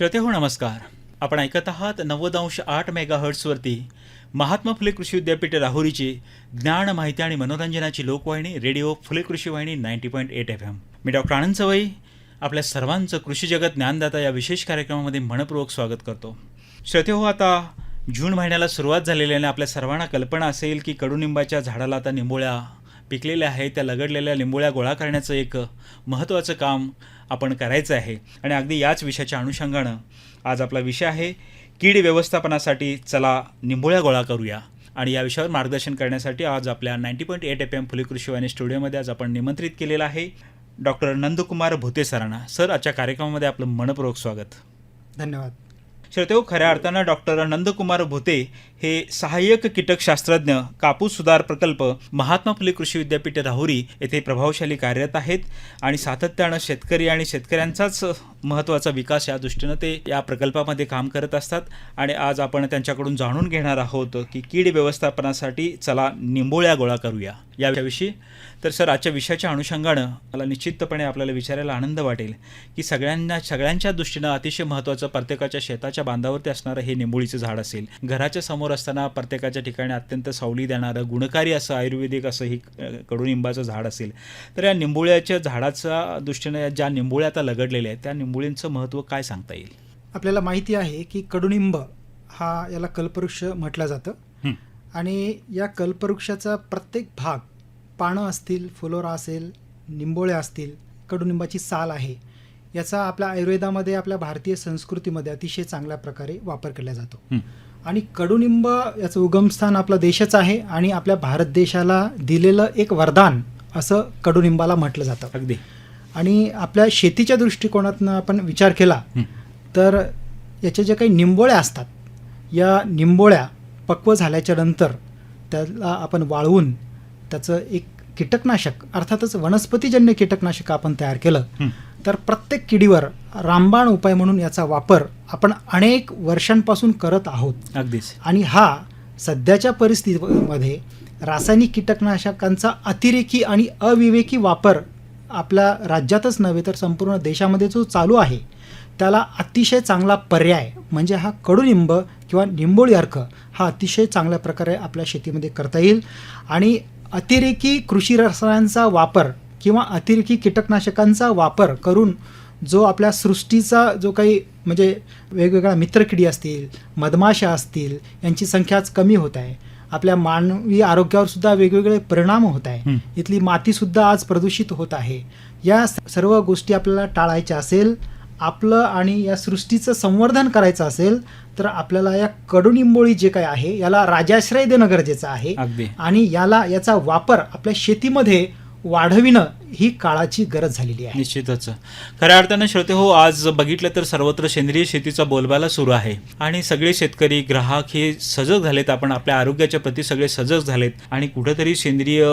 श्रोते हो नमस्कार. आपण ऐकत आहात नव्वद अंश आठ मेगा हर्ट्सवरती महात्मा फुले कृषी विद्यापीठ राहुरीची ज्ञान माहिती आणि मनोरंजनाची लोकवाहिनी रेडिओ फुले कृषी वाहिनी ninety point eight F M. मी डॉक्टर आनंद सवई आपल्या सर्वांचं कृषी जगत ज्ञानदाता या विशेष कार्यक्रमामध्ये मनपूर्वक स्वागत करतो. श्रोते हो आता जून महिन्याला सुरुवात झालेली आणि आपल्या सर्वांना कल्पना असेल की कडुनिंबाच्या झाडाला आता निंबोळ्या पिकलेल्या आहेत त्या लगडलेल्या लिंबोळ्या गोळा करण्याचं एक महत्त्वाचं काम आपण करायचं आहे. आणि अगदी याच विषयाच्या अनुषंगानं आज आपला विषय आहे कीड व्यवस्थापनासाठी चला निंबोळ्या गोळा करूया. आणि या विषयावर मार्गदर्शन करण्यासाठी आज आपल्या ninety point eight F M Phule कृषी स्टुडिओमध्ये आज आपण निमंत्रित केलेलं आहे डॉक्टर नंदकुमार भुते सरांना. सर आजच्या कार्यक्रमामध्ये आपलं मनपूर्वक स्वागत. धन्यवाद. श्रोतेहो खऱ्या अर्थानं डॉक्टर नंदकुमार भुते हे सहाय्यक कीटकशास्त्रज्ञ कापूस सुधार प्रकल्प महात्मा फुले कृषी विद्यापीठ राहुरी येथे प्रभावशाली कार्यरत आहेत आणि सातत्यानं शेतकरी आणि शेतकऱ्यांचाच महत्त्वाचा विकास या दृष्टीनं ते या प्रकल्पामध्ये काम करत असतात. आणि आज आपण त्यांच्याकडून जाणून घेणार आहोत की कीड व्यवस्थापनासाठी चला निंबोळ्या गोळा करूया. याविषयी तर सर आजच्या विषयाच्या अनुषंगानं मला निश्चितपणे आपल्याला विचारायला आनंद वाटेल की सगळ्यांना सगळ्यांच्या दृष्टीनं अतिशय महत्त्वाचं प्रत्येकाच्या शेताच्या बांधावरती असणारं हे निंबोळीचं झाड असेल. घराच्या समोर असताना प्रत्येकाच्या ठिकाणी अत्यंत सावली देणारं गुणकारी असं आयुर्वेदिक असं ही कडुनिंबाचं झाड असेल. तर या निंबोळ्याच्या झाडाच्या दृष्टीनं ज्या निंबोळ्या आता लगडलेल्या आहेत त्या निंबोळींचं महत्त्व काय सांगता येईल? आपल्याला माहिती आहे की कडुनिंब हा याला कल्पवृक्ष म्हटलं जातं. आणि या कल्पवृक्षाचा प्रत्येक भाग पानं असतील फुलोरा असेल निंबोळ्या असतील कडुनिंबाची साल आहे. याचा आपल्या आयुर्वेदामध्ये आपल्या भारतीय संस्कृतीमध्ये अतिशय चांगल्या प्रकारे वापर केला जातो. आणि कडुनिंब याचं उगमस्थान आपला देशच आहे आणि आपल्या भारत देशाला दिलेलं एक वरदान असं कडुनिंबाला म्हटलं जातं अगदी आणि आपल्या शेतीच्या दृष्टिकोनातनं आपण विचार केला. तर याच्या ज्या काही निंबोळ्या असतात या निंबोळ्या पक्व झाल्याच्यानंतर त्याला आपण वाळवून त्याचं एक कीटकनाशक अर्थातच वनस्पतीजन्य कीटकनाशक आपण तयार केलं. तर प्रत्येक किडीवर रामबाण उपाय म्हणून याचा वापर आपण अनेक वर्षांपासून करत आहोत. अगदीच. आणि हा सध्याच्या परिस्थितीमध्ये रासायनिक कीटकनाशकांचा अतिरेकी आणि अविवेकी वापर आपल्या राज्यातच नव्हे तर संपूर्ण देशामध्ये जो चालू आहे त्याला अतिशय चांगला पर्याय म्हणजे हा कडुनिंब किंवा निंबोळी अर्क हा अतिशय चांगल्या प्रकारे आपल्या शेतीमध्ये करता येईल. आणि अतिरेकी कृषी रसायनांचा वापर किंवा अतिरेकी कीटकनाशकांचा वापर करून जो आपल्या सृष्टीचा जो काही म्हणजे वेगवेगळ्या मित्रकिडी असतील मधमाशा असतील यांची संख्याच कमी होत आहे. आपल्या मानवी आरोग्यावर सुद्धा वेगवेगळे परिणाम होत आहे. इथली माती सुद्धा आज प्रदूषित होत आहे. या सर्व गोष्टी आपल्याला टाळायच्या असेल आपलं आणि या सृष्टीचं संवर्धन करायचं असेल तर आपल्याला या कडुनिंबोळी जे काय आहे याला राजाश्रय देणं गरजेचं आहे. आणि याला याचा वापर आपल्या शेतीमध्ये वाढविणं ही काळाची गरज झालेली आहे. निश्चितच. खऱ्या अर्थानं श्रोते हो आज बघितलं तर सर्वत्र सेंद्रिय शेतीचा बोलबाला सुरू आहे. आणि सगळे शेतकरी ग्राहक हे सजग झालेत आपण आपल्या आरोग्याच्या प्रती सगळे सजग झालेत. आणि कुठंतरी सेंद्रिय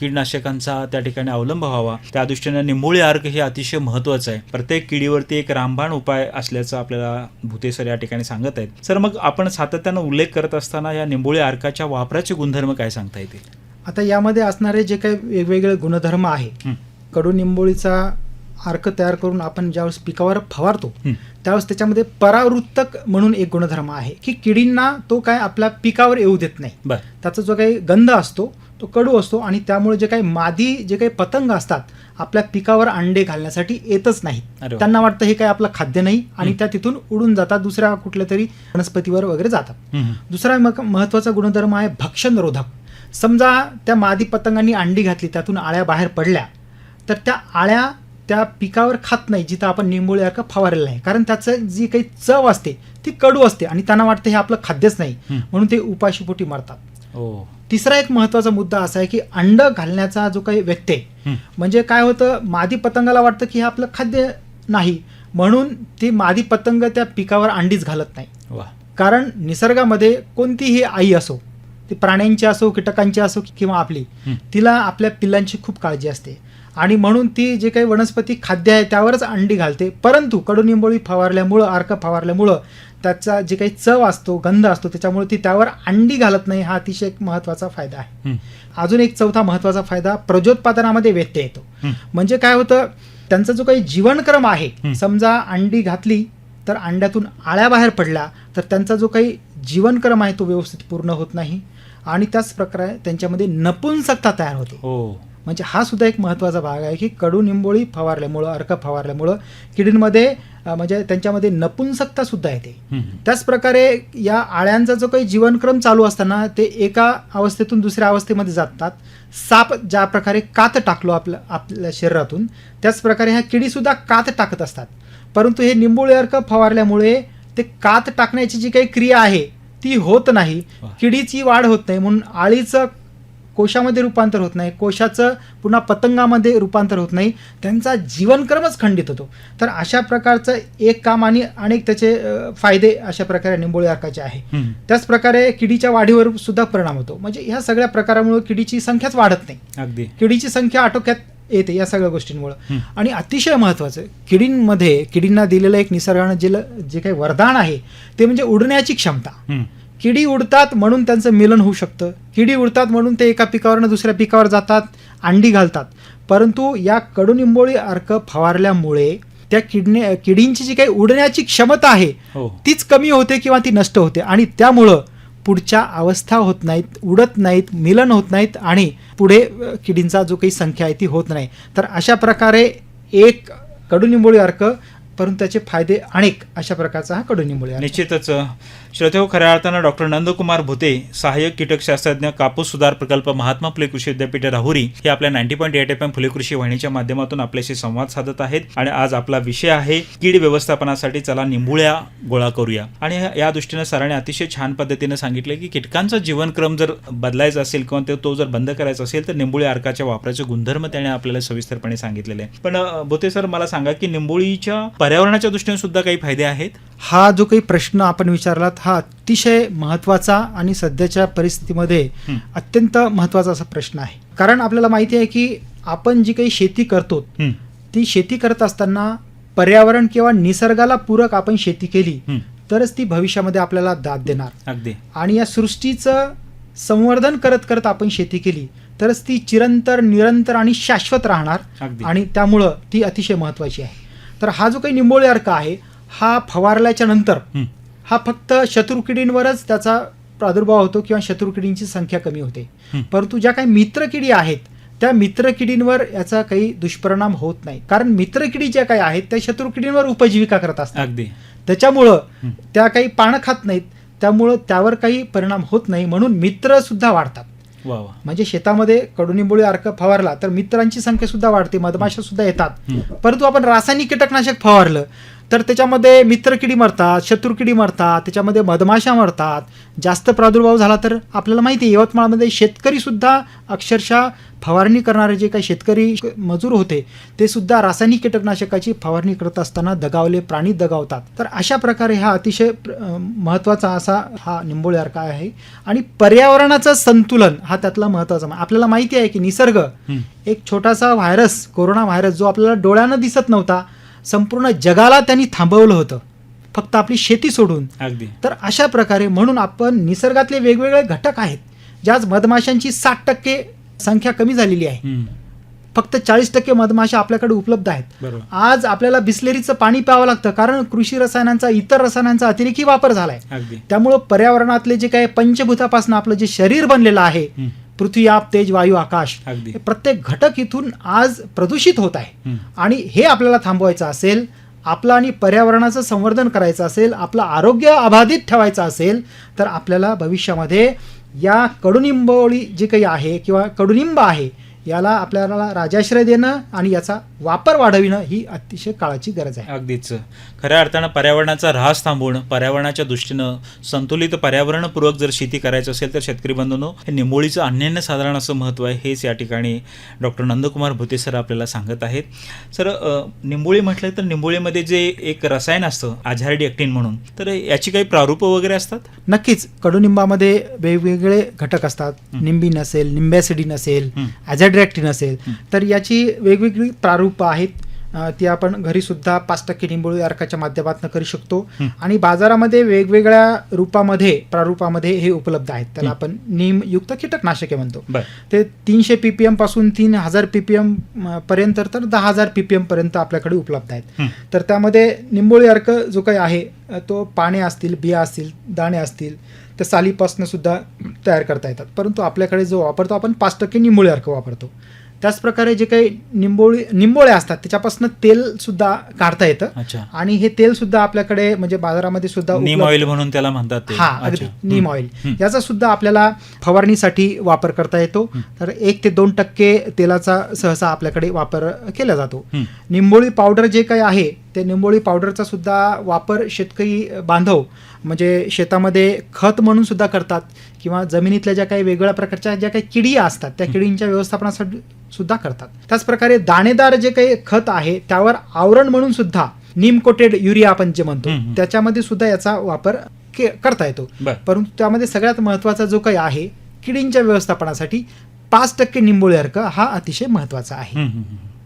कीडनाशकांचा त्या ठिकाणी अवलंब व्हावा. त्या दृष्टीने निंबोळी अर्क हे अतिशय महत्त्वाचं आहे. प्रत्येक किडीवरती एक रामबाण उपाय असल्याचं आपल्याला भूते सर या ठिकाणी सांगत आहेत. सर मग आपण सातत्यानं उल्लेख करत असताना या निंबोळी अर्काच्या वापराचे गुणधर्म काय सांगता येतील? आता यामध्ये असणारे जे काही वेगवेगळे गुणधर्म आहे. कडुनिंबोळीचा अर्क तयार करून आपण ज्यावेळेस पिकावर फवारतो. त्यावेळेस त्याच्यामध्ये परावृत्तक म्हणून एक गुणधर्म आहे की किडींना तो काय आपल्या पिकावर येऊ देत नाही त्याचा जो काही गंध असतो तो कडू असतो आणि त्यामुळे जे काही मादी जे काही पतंग असतात आपल्या पिकावर अंडे घालण्यासाठी येतच वा. त्यांना वाटतं हे काय आपलं खाद्य नाही आणि त्या तिथून उडून जातात दुसऱ्या कुठल्या तरी वनस्पतीवर वगैरे जातात. दुसरा मग महत्त्वाचा गुणधर्म आहे भक्षणरोधक समजा त्या मादी पतंगांनी अंडी घातली त्यातून आळ्या बाहेर पडल्या तर त्या आळ्या त्या पिकावर खात नाही जिथं आपण निंबोळी अर्क फवारलेलं आहे. कारण त्याचं जी काही चव असते ती कडू असते आणि त्यांना वाटतं हे आपलं खाद्यच नाही. हं. म्हणून ते उपाशीपोटी मरतात. ओ तिसरा एक महत्त्वाचा मुद्दा असा आहे की अंड घालण्याचा जो काही व्यत्यय हं. म्हणजे काय होतं मादी पतंगाला वाटतं की हे आपलं खाद्य नाही म्हणून ती मादी पतंग त्या पिकावर अंडीच घालत नाही. वा कारण निसर्गामध्ये कोणतीही आई असो ती प्राण्यांची असो कीटकांची असो किंवा आपली. तिला आपल्या पिल्लांची खूप काळजी असते आणि म्हणून ती जे काही वनस्पती खाद्य आहे त्यावरच अंडी घालते परंतु कडुनिंबोळी फवारल्यामुळं अर्क फवारल्यामुळं त्याचा जे काही चव असतो गंध असतो त्याच्यामुळे ती त्यावर अंडी घालत नाही हा अतिशय एक महत्त्वाचा फायदा आहे. अजून एक चौथा महत्त्वाचा फायदा प्रजोत्पादनामध्ये व्यत्यय येतो. म्हणजे काय होतं त्यांचा जो काही जीवनक्रम आहे. समजा अंडी घातली तर अंड्यातून आळ्या बाहेर पडल्या तर त्यांचा जो काही जीवनक्रम आहे तो व्यवस्थित पूर्ण होत नाही आणि त्याच प्रकारे त्यांच्यामध्ये नपुंसकता तयार होते. हो. म्हणजे हा सुद्धा एक महत्त्वाचा भाग आहे की कडू निंबोळी फवारल्यामुळं अर्क फवारल्यामुळं किडींमध्ये म्हणजे त्यांच्यामध्ये नपुंसकता सुद्धा येते. त्याच प्रकारे या आळ्यांचा जो काही जीवनक्रम चालू असताना ते एका अवस्थेतून दुसऱ्या अवस्थेमध्ये जातात. साप ज्या प्रकारे कात टाकलो आपल्या आपल्या शरीरातून त्याच प्रकारे ह्या किडीसुद्धा कात टाकत असतात. परंतु हे निंबोळी अर्क फवारल्यामुळे ते कात टाकण्याची जी काही क्रिया आहे ती होत नाही. किडीची वाढ होत नाही म्हणून आळीचं कोशामध्ये रूपांतर होत नाही कोशाचं पुन्हा पतंगामध्ये रूपांतर होत नाही त्यांचा जीवनक्रमच खंडित होतो. तर अशा प्रकारचं एक काम आणि अनेक त्याचे फायदे अशा प्रकारे निंबोळी अर्काचे आहे. त्याच प्रकारे किडीच्या वाढीवर सुद्धा परिणाम होतो. म्हणजे ह्या सगळ्या प्रकारामुळे किडीची संख्याच वाढत नाही. अगदी. किडीची संख्या आटोक्यात येते या सगळ्या गोष्टींमुळे. आणि अतिशय महत्त्वाचं किडींमध्ये किडींना दिलेलं एक निसर्गानं जे जे काही वरदान आहे ते म्हणजे उडण्याची क्षमता. किडी उडतात म्हणून त्यांचं मिलन होऊ शकतं. किडी उडतात म्हणून ते एका पिकावरनं दुसऱ्या पिकावर जातात अंडी घालतात. परंतु या कडुनिंबोळी अर्क फवारल्यामुळे त्या किडने किडींची जी काही उडण्याची क्षमता आहे हो. तीच कमी होते किंवा ती नष्ट होते. आणि त्यामुळं पुढच्या अवस्था होत नाहीत उडत नाहीत मिलन होत नाहीत आणि पुढे किडींचा जो काही संख्या आहे ती होत नाही. तर अशा प्रकारे एक कडुनिंबोळी अर्क परंतु त्याचे फायदे अनेक अशा प्रकारचा हा कडुनिंबोळी निश्चितच श्रोतेहो खऱ्या अर्थानं डॉक्टर नंदकुमार भुते सहाय्यक कीटकशास्त्रज्ञ कापूस सुधार प्रकल्प महात्मा फुले कृषी विद्यापीठ राहुरी हे आपल्या ninety point eight F M Phule कृषी वाहिनीच्या माध्यमातून आपल्याशी संवाद साधत आहेत. आणि आज आपला विषय आहे कीड व्यवस्थापनासाठी चला निंबुळ्या गोळा करूया. आणि या दृष्टीनं सरांनी अतिशय छान पद्धतीनं सांगितलं की कीटकांचा जीवनक्रम जर बदलायचा असेल किंवा ते- तो जर बंद करायचा असेल तर निंबोळी अर्काच्या वापराचे गुणधर्म त्याने आपल्याला सविस्तरपणे सांगितलेले आहे पण भुते सर मला सांगा की निंबोळीच्या पर्यावरणाच्या दृष्टीने सुद्धा काही फायदे आहेत? हा जो काही प्रश्न आपण विचारला हा अतिशय महत्त्वाचा आणि सध्याच्या परिस्थितीमध्ये. अत्यंत महत्त्वाचा असा प्रश्न आहे. कारण आपल्याला माहिती आहे की आपण जी काही शेती करतो ती शेती करत असताना पर्यावरण किंवा निसर्गाला पूरक आपण शेती केली तरच ती भविष्यामध्ये आपल्याला दाद देणार. अगदी. आणि या सृष्टीचं संवर्धन करत करत आपण शेती केली तरच ती चिरंतर निरंतर आणि शाश्वत राहणार आणि त्यामुळं ती अतिशय महत्त्वाची आहे. तर हा जो काही निंबोळी अर्क आहे हा फवारल्याच्या नंतर हा फक्त शत्रुकिडींवरच त्याचा प्रादुर्भाव होतो किंवा शत्रुकिडींची संख्या कमी होते. परंतु ज्या काही मित्रकिडी आहेत त्या मित्रकिडींवर याचा काही दुष्परिणाम होत नाही. कारण मित्रकिडी ज्या काही आहेत त्या शत्रुकिडींवर उपजीविका करत असतात. अगदी. त्याच्यामुळं. त्या काही पानं खात नाहीत त्यामुळं त्यावर काही परिणाम होत नाही म्हणून मित्र सुद्धा वाढतात. म्हणजे शेतामध्ये कडुनिंबोळी अर्क फवारला तर मित्रांची संख्या सुद्धा वाढते मधमाशा सुद्धा येतात. परंतु आपण रासायनिक कीटकनाशक फवारलं तर त्याच्यामध्ये मित्रकिडी मरतात शत्रुकिडी मरतात त्याच्यामध्ये मधमाशा मरतात. जास्त प्रादुर्भाव झाला तर आपल्याला माहिती आहे यवतमाळमध्ये शेतकरी सुद्धा अक्षरशः फवारणी करणारे जे काही शेतकरी मजूर होते ते सुद्धा रासायनिक कीटकनाशकाची फवारणी करत असताना दगावले प्राणी दगावतात. तर अशा प्रकारे हा अतिशय महत्त्वाचा असा हा निंबोळी अर्क आहे. आणि पर्यावरणाचं संतुलन हा त्यातला महत्त्वाचा आपल्याला माहिती आहे की निसर्ग एक छोटासा व्हायरस कोरोना व्हायरस जो आपल्याला डोळ्यानं दिसत नव्हता संपूर्ण जगाला त्यांनी थांबवलं होतं. फक्त आपली शेती सोडून. अगदी. तर अशा प्रकारे म्हणून आपण निसर्गातले वेगवेगळे घटक आहेत ज्याच मधमाशांची साठ टक्के संख्या कमी झालेली आहे. फक्त चाळीस टक्के मधमाशा आपल्याकडे उपलब्ध आहेत. आज आपल्याला बिस्लेरीचं पाणी प्यावं लागतं कारण कृषी रसायनांचा इतर रसायनांचा अतिरेकी वापर झालाय. त्यामुळं पर्यावरणातले जे काही पंचभूतापासून आपलं जे शरीर बनलेलं आहे पृथ्वी आप तेज वायू आकाश हे प्रत्येक घटक इथून आज प्रदूषित होत आहे. आणि हे आपल्याला थांबवायचं असेल आपलं आणि पर्यावरणाचं संवर्धन करायचं असेल आपलं आरोग्य अबाधित ठेवायचं असेल तर आपल्याला भविष्यामध्ये या कडुनिंबोळी जे काही आहे किंवा कडुनिंब आहे याला आपल्याला राजाश्रय देणं आणि याचा वापर वाढविणं ही अतिशय काळाची गरज आहे. अगदीच. खऱ्या अर्थानं पर्यावरणाचा ऱ्हास थांबवून पर्यावरणाच्या दृष्टीनं संतुलित पर्यावरणपूर्वक जर शेती करायचं असेल तर शेतकरी बंधूंनो हे निंबोळीचं अनन्य साधारण असं महत्त्व आहे हेच या ठिकाणी डॉक्टर नंदकुमार भुते सर आपल्याला सांगत आहेत. सर निंबोळी म्हटलं तर निंबोळीमध्ये जे एक रसायन असतं आझारडी ॲक्टिन म्हणून तर याची काही प्रारूपं वगैरे असतात? नक्कीच. कडुनिंबामध्ये वेगवेगळे घटक असतात. निंबीन असेल निंबॅसिडीन असेल हं. हायड्रॅक्टिन असेल तर याची वेगवेगळी प्रारूप आहेत. ती आपण घरी सुद्धा पाच टक्के निंबोळी अर्काच्या माध्यमातून करू शकतो. आणि बाजारामध्ये वेगवेगळ्या रूपामध्ये प्रारूपामध्ये हे उपलब्ध आहेत. त्याला. आपण निमयुक्त कीटकनाशके म्हणतो. ते तीनशे पीपीएमपासून तीन हजार पीपीएम पर्यंत तर दहा हजार पीपीएम पर्यंत आपल्याकडे उपलब्ध आहेत. तर त्यामध्ये निंबोळी अर्क जो काही आहे तो पाने असतील बिया असतील दाणे असतील तर सालीपासून सुद्धा तयार करता येतात. परंतु आपल्याकडे जो वापरतो आपण पाच टक्के निंबोळी अर्क वापरतो. त्याचप्रकारे जे काही निंबोळी निंबोळे असतात त्याच्यापासून तेल सुद्धा काढता येतं आणि हे तेल सुद्धा आपल्याकडे म्हणजे बाजारामध्ये सुद्धा नीम ऑइल म्हणून त्याला म्हणतात हा अगदी. नीम. ऑइल. याचा सुद्धा आपल्याला फवारणीसाठी वापर करता येतो. तर एक ते दोन टक्के तेलाचा सहसा आपल्याकडे वापर केला जातो. निंबोळी पावडर जे काही आहे ते निंबोळी पावडरचा सुद्धा वापर शेतकरी बांधव म्हणजे शेतामध्ये खत म्हणून सुद्धा करतात किंवा जमिनीतल्या ज्या काही वेगवेगळ्या प्रकारच्या ज्या काही किडी असतात त्या किडींच्या व्यवस्थापनासाठी सुद्धा करतात. त्याचप्रकारे दाणेदार जे काही खत आहे त्यावर आवरण म्हणून सुद्धा नीम कोटेड युरिया आपण जे म्हणतो. त्याच्यामध्ये सुद्धा याचा वापर करता येतो. परंतु त्यामध्ये सगळ्यात महत्त्वाचा जो काही आहे किडींच्या व्यवस्थापनासाठी पाच टक्के निंबोळी अर्क हा अतिशय महत्त्वाचा आहे.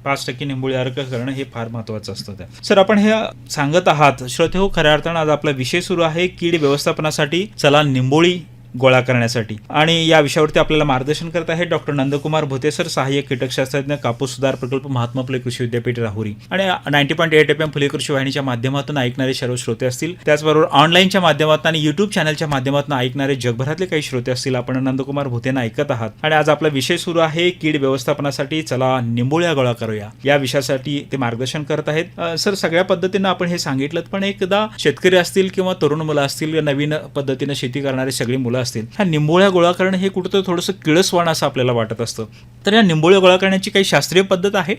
पाच टक्के निंबोळी अर्क करणं हे फार महत्वाचं असतं त्या सर आपण हे सांगत आहात श्रोते हो खऱ्या अर्थानं आज आपला विषय सुरू आहे कीड व्यवस्थापनासाठी चला निंबोळी गोळा करण्यासाठी. आणि या विषयावरती आपल्याला मार्गदर्शन करत आहेत डॉक्टर नंदकुमार भोतेसर सहाय्यक कीटकशास्त्रज्ञ कापूस सुधार प्रकल्प महात्मा फुले कृषी विद्यापीठ राहुरी. आणि ninety point eight F M Phule कृषी वाहिनीच्या माध्यमातून ऐकणारे सर्व श्रोते असतील. त्याचबरोबर ऑनलाईनच्या माध्यमातून आणि युट्यूब चॅनलच्या माध्यमातून ऐकणारे जगभरातले काही श्रोते असतील आपण नंदकुमार भोतेंना ऐकत आहात. आणि आज आपला विषय सुरू आहे कीड व्यवस्थापनासाठी. चला निंबोळ्या गोळा करूया. या विषयासाठी ते मार्गदर्शन करत आहेत. सर सगळ्या पद्धतीनं आपण हे सांगितलं पण एकदा शेतकरी असतील किंवा तरुण मुलं असतील नवीन पद्धतीनं शेती करणारे सगळी मुलं असतील. ह्या निंबोळ्या गोळा करणं हे कुठं थोडंसं किळसवाण असं आपल्याला वाटत असतं. तर या निंबोळ्या गोळा करण्याची काही शास्त्रीय पद्धत आहे?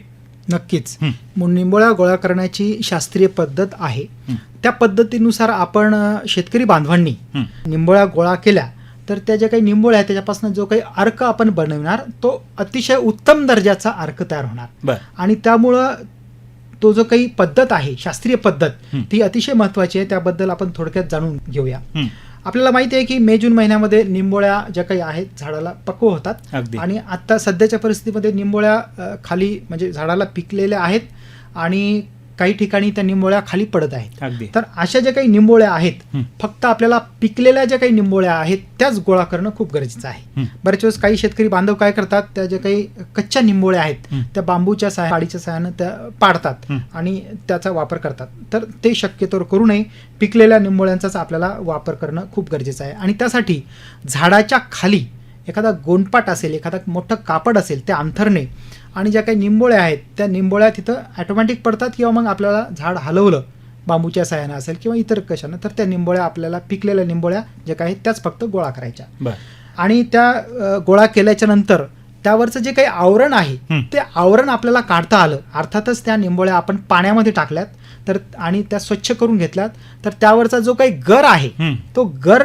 नक्कीच. निंबोळ्या गोळा करण्याची शास्त्रीय पद्धत आहे. त्या पद्धतीनुसार आपण शेतकरी बांधवांनी. निंबोळ्या गोळा केल्या तर त्या ज्या काही निंबोळ्या आहेत त्याच्यापासून जो काही अर्क आपण बनवणार तो अतिशय उत्तम दर्जाचा अर्क तयार होणार. आणि त्यामुळं तो जो काही पद्धत आहे शास्त्रीय पद्धत. ती अतिशय महत्वाची आहे. त्याबद्दल आपण थोडक्यात जाणून घेऊया. आपल्याला माहिती आहे की मे जून महिन्यामध्ये निंबोळ्या ज्या काही आहेत झाडाला पक्व होतात. आणि आता सध्याच्या परिस्थितीमध्ये निंबोळ्या खाली म्हणजे झाडाला पिकलेल्या आहेत. आणि काही ठिकाणी त्या निंबोळ्या खाली पडत आहेत तर अशा ज्या काही निंबोळ्या आहेत. फक्त आपल्याला पिकलेल्या ज्या काही निंबोळ्या आहेत त्याच गोळा करणं खूप गरजेचं आहे. बरेच वेळेस काही शेतकरी बांधव काय करतात त्या ज्या काही कच्च्या निंबोळ्या आहेत. त्या बांबूच्या सहाय्या काडीच्या सहाय्यानं त्या पाडतात. आणि त्याचा वापर करतात तर ते शक्यतोवर करू नये पिकलेल्या निंबोळ्यांचाच आपल्याला वापर करणं खूप गरजेचं आहे आणि त्यासाठी झाडाच्या खाली एखादा गोंडपाट असेल एखादा मोठं कापड असेल ते अंथरणे आणि ज्या काही निंबोळ्या आहेत त्या निंबोळ्या तिथं ॲटोमॅटिक पडतात किंवा मग आपल्याला झाड हलवलं बांबूच्या सहाय्यानं असेल किंवा इतर कशानं तर त्या निंबोळ्या आपल्याला पिकलेल्या निंबोळ्या ज्या काही आहेत त्याच फक्त गोळा करायच्या आणि त्या गोळा केल्याच्यानंतर त्यावरचं जे काही आवरण आहे. ते आवरण आपल्याला काढता आलं अर्थातच त्या निंबोळ्या आपण पाण्यामध्ये टाकल्यात तर आणि त्या स्वच्छ करून घेतल्यात तर त्यावरचा जो काही गर आहे. तो गर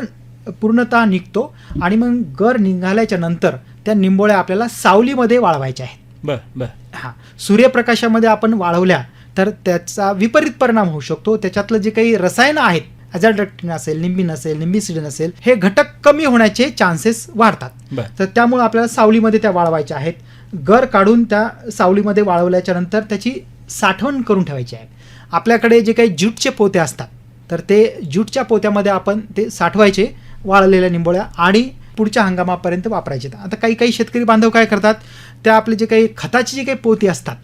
पूर्णतः निघतो आणि मग गर निघाल्याच्या नंतर त्या निंबोळ्या आपल्याला सावलीमध्ये वाळवायच्या आहेत बर बर. हा सूर्यप्रकाशामध्ये आपण वाळवल्या तर त्याचा विपरीत परिणाम होऊ शकतो. त्याच्यातलं जे काही रसायनं आहेत अझाडक्टिन असेल निंबिन असेल निंबिसिडिन असेल हे घटक कमी होण्याचे चान्सेस वाढतात. तर त्यामुळे आपल्याला सावलीमध्ये त्या वाळवायच्या आहेत. गर काढून त्या सावलीमध्ये वाळवल्याच्या नंतर त्याची साठवण करून ठेवायची आहे. आपल्याकडे जे काही ज्यूटचे पोते असतात तर ते ज्यूटच्या पोत्यामध्ये आपण ते साठवायचे वाळलेल्या निंबोळ्या आणि पुढच्या हंगामापर्यंत वापरायचे. आता काही काही शेतकरी बांधव काय करतात त्या आपले जे काही खताची जी काही पोती असतात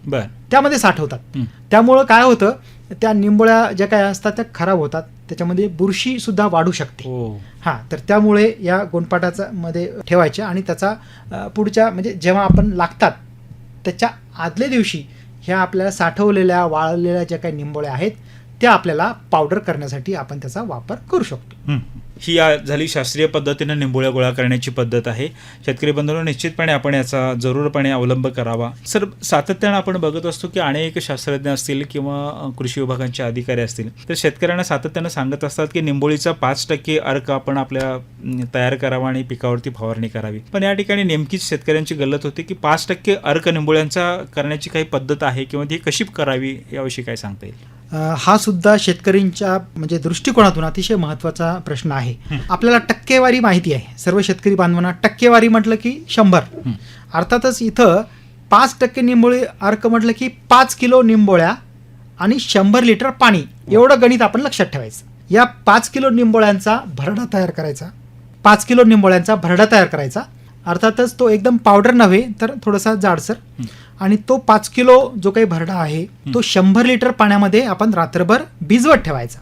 त्यामध्ये साठवतात. त्यामुळं काय होतं त्या निंबोळ्या ज्या काय असतात त्या खराब होतात. त्याच्यामध्ये बुरशी सुद्धा वाढू शकते. हो. हां तर त्यामुळे या गोंडपाटाचा मध्ये ठेवायच्या आणि त्याचा पुढच्या म्हणजे जेव्हा आपण लागतात त्याच्या आदल्या दिवशी ह्या आपल्याला साठवलेल्या वाळलेल्या ज्या काही निंबोळ्या आहेत त्या आपल्याला पावडर करण्यासाठी आपण त्याचा वापर करू शकतो. ही. झाली शास्त्रीय पद्धतीनं निंबोळ्या गोळा करण्याची पद्धत आहे. शेतकरी बंधूंनो निश्चितपणे आपण याचा जरूरपणे अवलंब करावा. सर सातत्यानं आपण बघत असतो की अनेक शास्त्रज्ञ असतील किंवा कृषी विभागांचे अधिकारी असतील तर शेतकऱ्यांना सातत्यानं सांगत असतात की निंबोळीचा पाच टक्के अर्क आपण आपल्या तयार करावा आणि पिकावरती फवारणी करावी. पण या ठिकाणी नेमकीच शेतकऱ्यांची गल्लत होते की पाच टक्के अर्क निंबोळ्यांचा करण्याची काही पद्धत आहे किंवा ती कशी करावी याविषयी काय सांगता येईल? हा सुद्धा शेतकऱ्यांच्या म्हणजे दृष्टिकोनातून अतिशय महत्त्वाचा प्रश्न आहे. आपल्याला टक्केवारी माहिती आहे. सर्व शेतकरी बांधवांना टक्केवारी म्हटलं की शंभर. अर्थातच इथं पाच टक्के निंबोळी अर्क म्हटलं की पाच किलो निंबोळ्या आणि शंभर लिटर पाणी. एवढं गणित आपण लक्षात ठेवायचं. या पाच किलो निंबोळ्यांचा भरडा तयार करायचा. पाच किलो निंबोळ्यांचा भरडा तयार करायचा. अर्थातच तो एकदम पावडर नव्हे तर थोडासा जाडसर. आणि तो पाच किलो जो काही भरडा आहे तो शंभर लिटर पाण्यामध्ये आपण रात्रभर भिजवत ठेवायचा.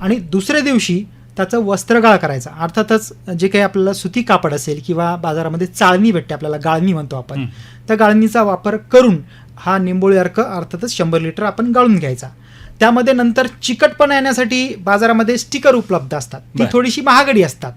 आणि दुसऱ्या दिवशी त्याचं वस्त्रगाळ करायचा. अर्थातच जे काही आपल्याला सुती कापड असेल किंवा बाजारामध्ये चाळणी भेटते आपल्याला गाळणी म्हणतो आपण. त्या गाळणीचा वापर करून हा निंबोळी अर्क अर्थातच शंभर लिटर आपण गाळून घ्यायचा. त्यामध्ये नंतर चिकटपणा येण्यासाठी बाजारामध्ये स्टिकर उपलब्ध असतात. ती. थोडीशी महागडी असतात.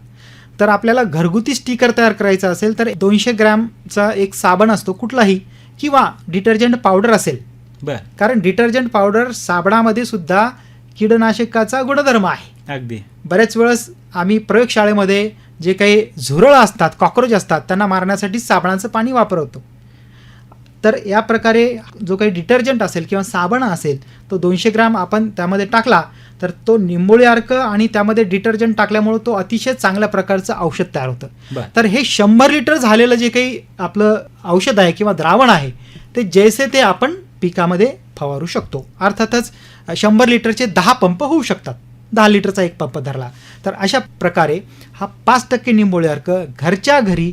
तर आपल्याला घरगुती स्टिकर तयार करायचा असेल तर दोनशे ग्रॅमचा एक साबण असतो कुठलाही किंवा डिटर्जंट पावडर असेल. बर. कारण डिटर्जंट पावडर साबणामध्ये सुद्धा कीटनाशकाचा गुणधर्म आहे. अगदी. बऱ्याच वेळेस आम्ही प्रयोगशाळेमध्ये जे काही झुरळ असतात कॉक्रोच असतात त्यांना मारण्यासाठी साबणाचं पाणी वापरवतो तर या प्रकारे जो काही डिटर्जंट असेल किंवा साबण असेल तो दोनशे ग्राम आपण त्यामध्ये टाकला तर तो निंबोळी अर्क आणि त्यामध्ये डिटर्जंट टाकल्यामुळे तो अतिशय चांगल्या प्रकारचं औषध तयार होतं. तर हे शंभर लिटर झालेलं जे काही आपलं औषध आहे किंवा द्रावण आहे ते जैसे ते आपण पिकामध्ये फवारू शकतो. अर्थातच शंभर लिटरचे दहा पंप होऊ शकतात. दहा लिटरचा एक पंप धरला. तर अशा प्रकारे हा पाच टक्के निंबोळी अर्क घरच्या घरी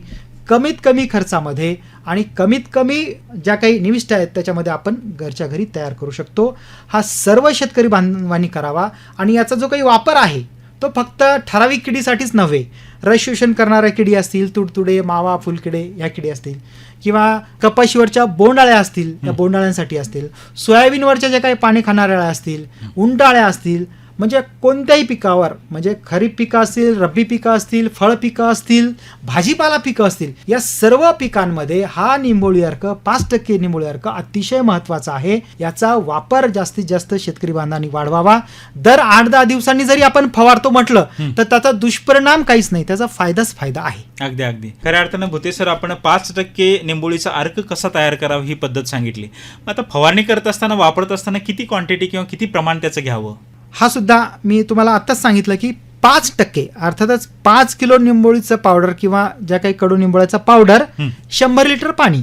कमीत कमी खर्चामध्ये आणि कमीत कमी ज्या काही निविष्ट आहेत त्याच्यामध्ये आपण घरच्या घरी तयार करू शकतो. हा सर्व शेतकरी बांधवांनी करावा आणि याचा जो काही वापर आहे तो फक्त ठराविक किडीसाठीच नव्हे. रस शोषण करणाऱ्या किडी असतील तुडतुडे मावा फुलकिडे या किडी असतील किंवा कपाशीवरच्या बोंडाळ्या असतील त्या बोंडाळ्यांसाठी असतील सोयाबीनवरच्या ज्या काही पाणी खाणाऱ्या असतील उंडाळ्या असतील म्हणजे कोणत्याही पिकावर म्हणजे खरीप पिकं असतील रब्बी पिकं असतील फळ पिकं असतील भाजीपाला पिकं असतील या सर्व पिकांमध्ये हा निंबोळी अर्क पाच टक्के निंबोळी अर्क अतिशय महत्त्वाचा आहे. याचा वापर जास्तीत जास्त शेतकरी बांधवांनी वाढवावा. दर आठ दहा दिवसांनी जरी आपण फवारतो म्हटलं तर त्याचा दुष्परिणाम काहीच नाही. त्याचा फायदाच फायदा आहे. अगदी अगदी. खऱ्या अर्थानं भूते सर आपण पाच टक्के निंबोळीचा अर्क कसा तयार करावा ही पद्धत सांगितली. मग आता फवारणी करत असताना वापरत असताना किती क्वांटिटी किंवा किती प्रमाण त्याचं घ्यावं? हा सुद्धा मी तुम्हाला आत्ताच सांगितलं की पाच टक्के अर्थातच पाच किलो निंबोळीचं पावडर किंवा ज्या काही कडू निंबोळ्याचा पावडर. शंभर लिटर पाणी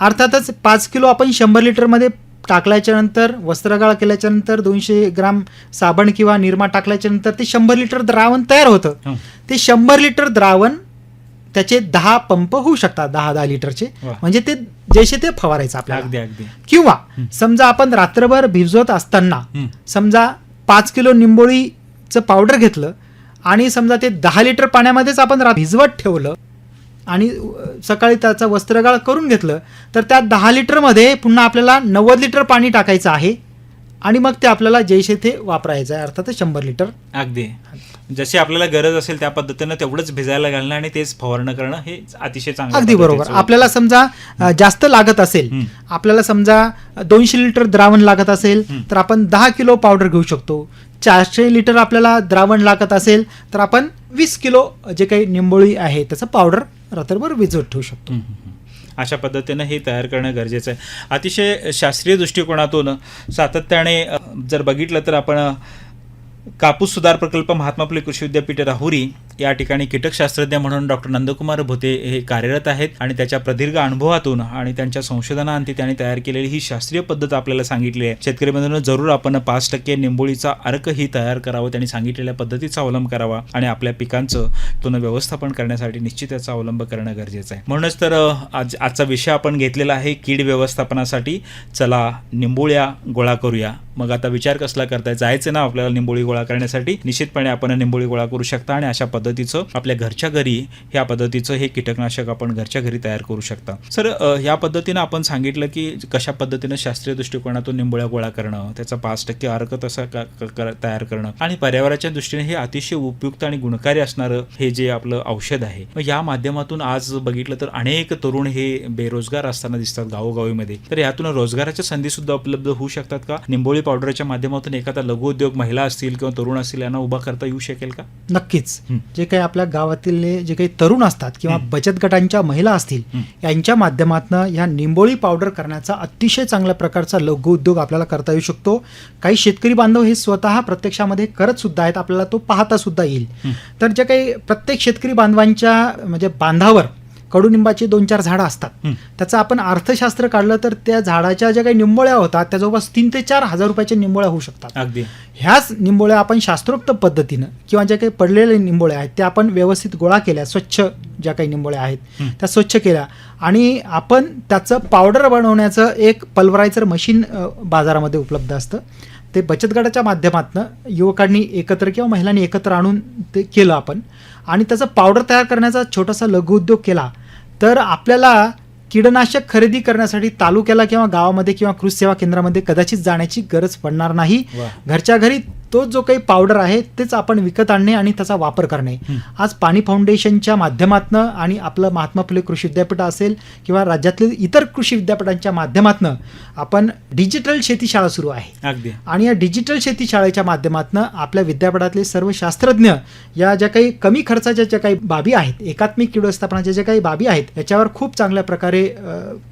अर्थातच पाच किलो आपण शंभर लिटरमध्ये टाकल्याच्या नंतर वस्त्रगाळ केल्याच्यानंतर दोनशे ग्राम साबण किंवा निरमा टाकल्याच्या नंतर ते शंभर लिटर द्रावण तयार होतं हं. ते शंभर लिटर द्रावण त्याचे दहा पंप होऊ शकतात दहा दहा लिटरचे. म्हणजे ते जैसे ते फवारायचं आपल्याला किंवा समजा आपण रात्रभर भिजवत असताना. समजा पाच किलो निंबोळीचं पावडर घेतलं आणि समजा ते दहा लिटर पाण्यामध्येच आपण रा- भिजवत ठेवलं आणि सकाळी त्याचं वस्त्रगाळ करून घेतलं तर त्या दहा लिटरमध्ये पुन्हा आपल्याला नव्वद लिटर पाणी टाकायचं आहे. आणि मग ते आपल्याला जैसे ते वापरायचं आहे अर्थात शंभर लिटर अगदी जशी आपल्याला गरज असेल त्या पद्धतीनं तेवढंच भिजायला घालणं आणि तेच फवारणं करणं हे अतिशय चांगलं अगदी बरोबर आपल्याला समजा जास्त लागत असेल. आपल्याला समजा दोनशे लिटर द्रावण लागत असेल. तर आपण दहा किलो पावडर घेऊ शकतो चारशे लिटर आपल्याला द्रावण लागत असेल तर आपण वीस किलो जे काही निंबोळी आहे त्याचं पावडर रात्रभर भिजवत ठेवू शकतो. अशा पद्धतीनं हे तयार करणं गरजेचं आहे. अतिशय शास्त्रीय दृष्टिकोनातून सातत्याने जर बघितलं तर आपण कापूस सुधार प्रकल्प महात्मा फुले कृषी विद्यापीठ राहुरी या ठिकाणी कीटकशास्त्रज्ञ म्हणून डॉक्टर नंदकुमार भुते हे कार्यरत आहेत आणि त्याच्या प्रदीर्घ अनुभवातून आणि त्यांच्या संशोधनाअंती त्यांनी तयार केलेली ही शास्त्रीय पद्धत आपल्याला सांगितली आहे. शेतकरी बंधूंनो जरूर आपण पाच टक्के निंबोळीचा अर्क ही तयार करावं त्यांनी सांगितलेल्या पद्धतीचा अवलंब करावा आणि आपल्या पिकांचं पुन्हा व्यवस्थापन करण्यासाठी निश्चित त्याचा अवलंब करणं गरजेचं आहे. म्हणूनच तर आज आजचा विषय आपण घेतलेला आहे कीड व्यवस्थापनासाठी. चला निंबोळ्या गोळा करूया. मग आता विचार कसला करताय? जायचं ना आपल्याला निंबोळी गोळा करण्यासाठी? निश्चितपणे आपण निंबोळी गोळा करू शकता आणि अशा पद्धतीचं आपल्या घरच्या घरी ह्या पद्धतीचं हे कीटकनाशक आपण घरच्या घरी तयार करू शकता. सर अ, या पद्धतीनं आपण सांगितलं की कशा पद्धतीनं शास्त्रीय दृष्टिकोनातून निंबोळ्या गोळा करणं त्याचा पाच टक्के अर्क तसा तयार करणं आणि पर्यावरणाच्या दृष्टीने हे अतिशय उपयुक्त आणि गुणकारी असणारं हे जे आपलं औषध आहे. या माध्यमातून आज बघितलं तर अनेक तरुण हे बेरोजगार असताना दिसतात गावोगावीमध्ये. तर यातून रोजगाराच्या संधी सुद्धा उपलब्ध होऊ शकतात का? निंबोळी पावडरच्या माध्यमातून एखादा लघु उद्योग महिला असतील किंवा तरुण असतील यांना उभा करता येऊ शकेल का? नक्कीच. जे काही आपल्या गावातील जे काही तरुण असतात किंवा. बचत गटांच्या महिला असतील. यांच्या माध्यमातून ह्या निंबोळी पावडर करण्याचा अतिशय चांगल्या प्रकारचा लघु उद्योग आपल्याला करता येऊ शकतो काही शेतकरी बांधव हे स्वतः प्रत्यक्षामध्ये करत सुद्धा आहेत आपल्याला तो पाहता सुद्धा येईल. तर जे काही प्रत्येक शेतकरी बांधवांच्या म्हणजे बांधावर कडुनिंबाची दोन चार झाडं असतात. त्याचं आपण अर्थशास्त्र काढलं तर त्या झाडाच्या ज्या काही निंबोळ्या होतात त्या जवळपास तीन ते चार हजार रुपयाच्या निंबोळ्या होऊ शकतात. अगदी. ह्याच निंबोळ्या आपण शास्त्रोक्त पद्धतीनं किंवा ज्या काही पडलेल्या निंबोळ्या आहेत त्या आपण व्यवस्थित गोळा केल्या स्वच्छ ज्या काही निंबोळ्या आहेत. त्या स्वच्छ केल्या. आणि आपण त्याचं पावडर बनवण्याचं एक पल्वरायझर मशीन बाजारामध्ये उपलब्ध असतं. ते बचत गटाच्या माध्यमातून युवकांनी एकत्र किंवा महिलांनी एकत्र आणून ते केलं आपण. आणि त्याचं पावडर तयार करण्याचा छोटासा लघुउद्योग केला तर आपल्याला कीडनाशक खरेदी करण्यासाठी तालुक्याला किंवा गावामध्ये किंवा कृषी सेवा केंद्रामध्ये कदाचित जाण्याची गरज पडणार नाही. घरच्या घरी तो जो काही पावडर आहे तेच आपण विकत आणणे आणि त्याचा वापर करणे. आज पाणी फाउंडेशनच्या माध्यमातनं आणि आपलं महात्मा फुले कृषी विद्यापीठ असेल किंवा राज्यातले इतर कृषी विद्यापीठांच्या माध्यमातनं आपण डिजिटल शेती शाळा सुरू आहे. अगदी. आणि या डिजिटल शेती शाळेच्या माध्यमातून आपल्या विद्यापीठातले सर्व शास्त्रज्ञ या ज्या काही कमी खर्चाच्या ज्या काही बाबी आहेत एकात्मिक कीड व्यवस्थापनाच्या ज्या काही बाबी आहेत याच्यावर खूप चांगल्या प्रकारे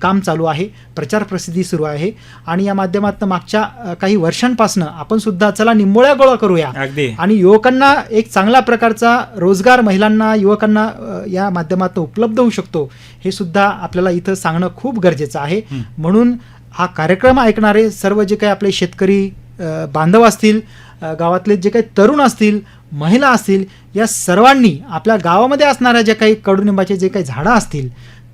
काम चालू आहे प्रचार प्रसिद्धी सुरू आहे. आणि या माध्यमातून मागच्या काही वर्षांपासून आपण सुद्धा चला निंबोळ्या गोळा करूया. अगदी. आणि युवकांना एक चांगल्या प्रकारचा रोजगार महिलांना युवकांना या माध्यमातून उपलब्ध होऊ शकतो हे सुद्धा आपल्याला इथं सांगणं खूप गरजेचं आहे. म्हणून हा कार्यक्रम ऐकणारे सर्व जे काही आपले शेतकरी बांधव असतील गावातले जे काही तरुण असतील महिला असतील या सर्वांनी आपल्या गावामध्ये असणाऱ्या ज्या काही कडुनिंबाचे जे काही झाडं असतील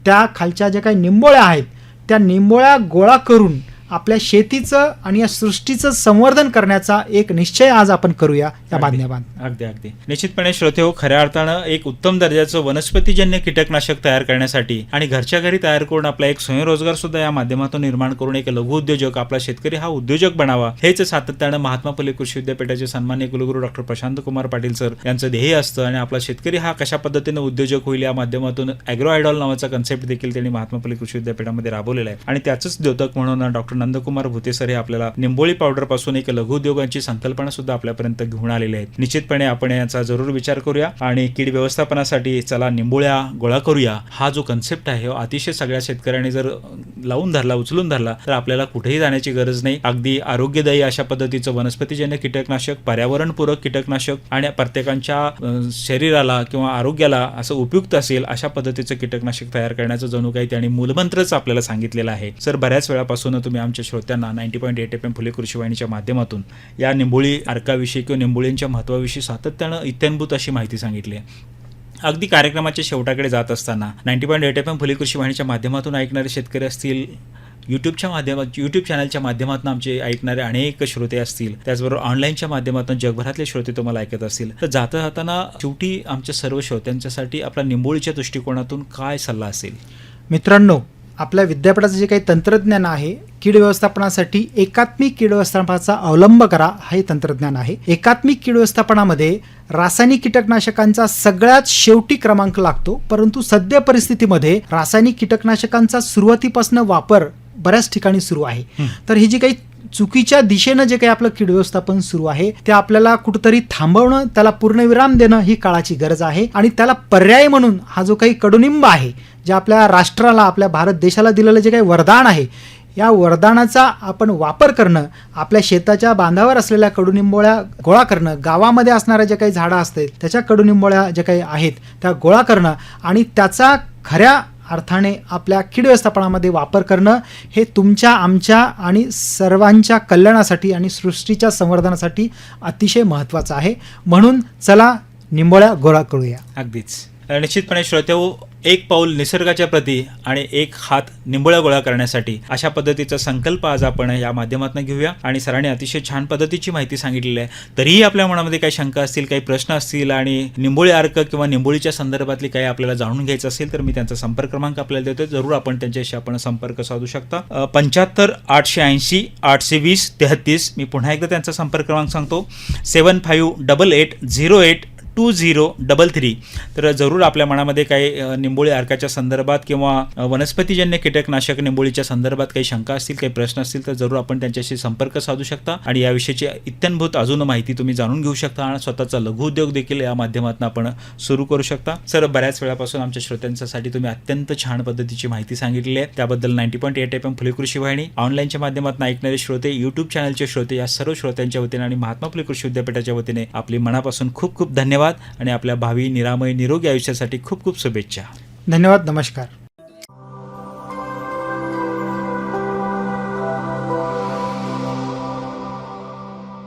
त्या खालच्या ज्या काही निंबोळ्या आहेत त्या निंबोळ्या गोळा करून आपल्या शेतीचं आणि या सृष्टीचं संवर्धन करण्याचा एक निश्चय आज आपण करूया या. माध्यमात अगदी अगदी. निश्चितपणे श्रोते हो खऱ्या अर्थानं एक उत्तम दर्जाचं वनस्पतीजन्य कीटकनाशक तयार करण्यासाठी आणि घरच्या घरी तयार करून आपला एक स्वयंरोजगार सुद्धा या माध्यमातून निर्माण करून एक लघु उद्योजक आपला शेतकरी हा उद्योजक बनावा हेच सातत्यानं महात्मा फुले कृषी विद्यापीठाचे सन्मान्य कुलगुरू डॉक्टर प्रशांत कुमार पाटील सर यांचं ध्येय असतं आणि आपला शेतकरी हा कशा पद्धतीनं उद्योजक होईल या माध्यमातून अॅग्रो आयडॉल नावाचा कन्सेप्ट देखील त्यांनी महात्मा फुले कृषी विद्यापीठामध्ये राबवलेला आहे. आणि त्याचंच द्योतक म्हणून डॉक्टर नंदकुमार भुते सर हे आपल्याला निंबोळी पावडरपासून एक लघुउद्योगांची संकल्पना सुद्धा आपल्यापर्यंत घेऊन आलेली आहेत. निश्चितपणे आपण याचा जरूर विचार करूया आणि कीड व्यवस्थापनासाठी चला निंबोळ्या गोळा करूया. हा जो कन्सेप्ट आहे हो अतिशय सगळ्या शेतकऱ्यांनी जर लावून धरला उचलून धरला तर आपल्याला कुठेही जाण्याची गरज नाही. अगदी आरोग्यदायी अशा पद्धतीचं वनस्पतीजन्य कीटकनाशक पर्यावरणपूरक कीटकनाशक आणि प्रत्येकांच्या शरीराला किंवा आरोग्याला असं उपयुक्त असेल अशा पद्धतीचं कीटकनाशक तयार करण्याचं जणू काही त्यांनी मूलमंत्रच आपल्याला सांगितलेलं आहे. सर बऱ्याच वेळापासून तुम्ही आमच्या श्रोत्यांना ninety point eight F M Phule कृषीवाहिनीच्या माध्यमातून या निंबोळी अर्काविषयी किंवा निंबोळींच्या महत्वाविषयी सातत्यानं इत्यंभूत अशी माहिती सांगितली आहे. अगदी कार्यक्रमाच्या शेवटाकडे जात असताना ninety point eight F M Phule कृषी वाहिनीच्या माध्यमातून ऐकणारे शेतकरी असतील यूट्यूबच्या माध्यमात यूट्यूब चॅनलच्या माध्यमातून आमचे ऐकणारे अनेक श्रोते असतील त्याचबरोबर ऑनलाईनच्या माध्यमातून जगभरातले श्रोते तुम्हाला ऐकत असतील. तर जाता जाताना शेवटी आमच्या सर्व श्रोत्यांच्यासाठी आपल्या निंबोळीच्या दृष्टिकोनातून काय सल्ला असेल? मित्रांनो आपल्या विद्यापीठाचं जे काही तंत्रज्ञान आहे कीड व्यवस्थापनासाठी एकात्मिक कीड व्यवस्थापनाचा अवलंब करा हे तंत्रज्ञान आहे. एकात्मिक कीड व्यवस्थापनामध्ये रासायनिक कीटकनाशकांचा सगळ्यात शेवटी क्रमांक लागतो परंतु सध्या परिस्थितीमध्ये रासायनिक कीटकनाशकांचा सुरुवातीपासून वापर बऱ्याच ठिकाणी सुरू आहे. तर ही जी काही चुकीच्या दिशेनं जे काही आपलं कीड व्यवस्थापन सुरू आहे ते आपल्याला कुठंतरी थांबवणं त्याला पूर्णविराम देणं ही काळाची गरज आहे. आणि त्याला पर्याय म्हणून हा जो काही कडुनिंब आहे जे आपल्या राष्ट्राला आपल्या भारत देशाला दिलेलं जे काही वरदान आहे या वरदानाचा आपण वापर करणं आपल्या शेताच्या बांधावर असलेल्या कडुनिंबोळ्या गोळा करणं गावामध्ये असणाऱ्या ज्या काही झाडं असतात त्याच्या कडुनिंबोळ्या ज्या काही आहेत त्या गोळा करणं आणि त्याचा खऱ्या अर्थाने आपल्या कीड व्यवस्थापनामध्ये वापर करणं हे तुमच्या आमच्या आणि सर्वांच्या कल्याणासाठी आणि सृष्टीच्या संवर्धनासाठी अतिशय महत्त्वाचं आहे. म्हणून चला निंबोळ्या गोळा करूया. अगदीच. निश्चितपणे श्रोतेहो एक पाऊल निसर्गाच्या प्रती आणि एक हात निंबोळ्या गोळा करण्यासाठी अशा पद्धतीचा संकल्प आज आपण या माध्यमातून घेऊया. आणि सरांनी अतिशय छान पद्धतीची माहिती सांगितलेली आहे. तरीही आपल्या मनामध्ये काही शंका असतील काही प्रश्न असतील आणि निंबोळी अर्क किंवा निंबोळीच्या संदर्भातली काही आपल्याला जाणून घ्यायचं असेल तर मी त्यांचा संपर्क क्रमांक आपल्याला देतो जरूर आपण त्यांच्याशी आपण संपर्क साधू शकता. पंच्याहत्तर आठशे ऐंशी आठशे वीस तेहतीस. मी पुन्हा एकदा त्यांचा संपर्क क्रमांक सांगतो. Seven five double eight zero eight two zero double three तर जरूर आपल्या मनामध्ये काही निंबोळी अर्काच्या संदर्भात किंवा वनस्पतीजन्य कीटकनाशक निंबोळीच्या संदर्भात काही शंका असतील काही प्रश्न असतील तर जरूर आपण त्यांच्याशी संपर्क साधू शकता. आणि याविषयीची इत्यंभूत अजून माहिती तुम्ही जाणून घेऊ शकता आणि स्वतःचा लघुउद्योग देखील या माध्यमातून आपण सुरू करू शकता. सर बऱ्याच वेळापासून आमच्या श्रोत्यांसाठी तुम्ही अत्यंत छान पद्धतीची माहिती सांगितली आहे. त्याबद्दल ninety point eight F M Phule कृषी वाहिनी ऑनलाईनच्या माध्यमातून ऐकणारे श्रोते युट्यूब चॅनलचे श्रोते या सर्व श्रोत्यांच्या वतीने आणि महात्मा फुले कृषी विद्यापीठाच्या वतीने आपली मनापासून खूप खूप धन्यवाद. धन्यवाद आणि आपल्या भावी निरामय निरोगी आयुष्यासाठी खूप खूप शुभेच्छा. धन्यवाद नमस्कार.